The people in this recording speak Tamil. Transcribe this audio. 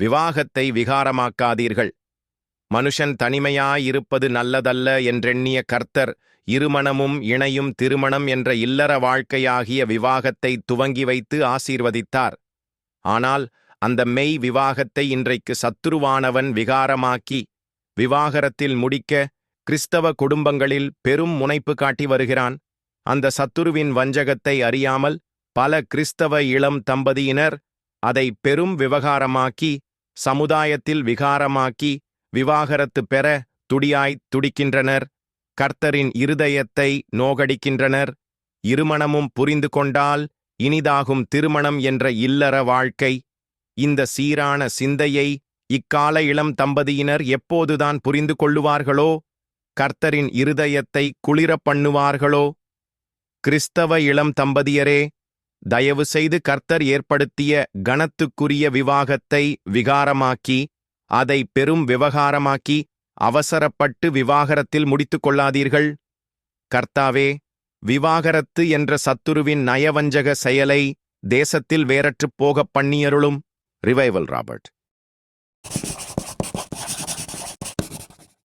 விவாகத்தை விகாரமாக்காதீர்கள். மனுஷன் தனிமையாயிருப்பது நல்லதல்ல என்றெண்ணிய கர்த்தர் இருமணமும் இணையும் திருமணம் என்ற இல்லற வாழ்க்கையாகிய விவாகத்தை துவங்கி வைத்து ஆசீர்வதித்தார். ஆனால் அந்த மெய் விவாகத்தை இன்றைக்கு சத்துருவானவன் விகாரமாக்கி விவாகரத்தில் முடிக்க கிறிஸ்தவ குடும்பங்களில் பெரும் முனைப்பு காட்டி வருகிறான். அந்த சத்துருவின் வஞ்சகத்தை அறியாமல் பல கிறிஸ்தவ இளம் தம்பதியினர் அதை பெரும் விவகாரமாக்கி சமுதாயத்தில் விகாரமாக்கி விவாகரத்து பெற துடியாய் துடிக்கின்றனர். கர்த்தரின் இருதயத்தை நோகடிக்கின்றனர். இருமணமும் புரிந்து கொண்டால் இனிதாகும் திருமணம் என்ற இல்லற வாழ்க்கை. இந்த சீரான சிந்தையை இக்கால இளம் தம்பதியினர் எப்போதுதான் புரிந்து கொள்ளுவார்களோ? கர்த்தரின் இருதயத்தை குளிரப் பண்ணுவார்களோ? கிறிஸ்தவ இளம் தம்பதியரே தயவு செய்து கர்த்தர் ஏற்படுத்திய கனத்துக்குரிய விவாகத்தை விகாரமாக்கி அதை பெரும் விவகாரமாக்கி அவசரப்பட்டு விவாகரத்தில் முடித்துக் கொள்ளாதீர்கள் கர்த்தாவே விவாகரத்து என்ற சத்துருவின் நயவஞ்சக செயலை தேசத்தில் வேறற்றுப் போகப் பண்ணியருளும். Revival Robert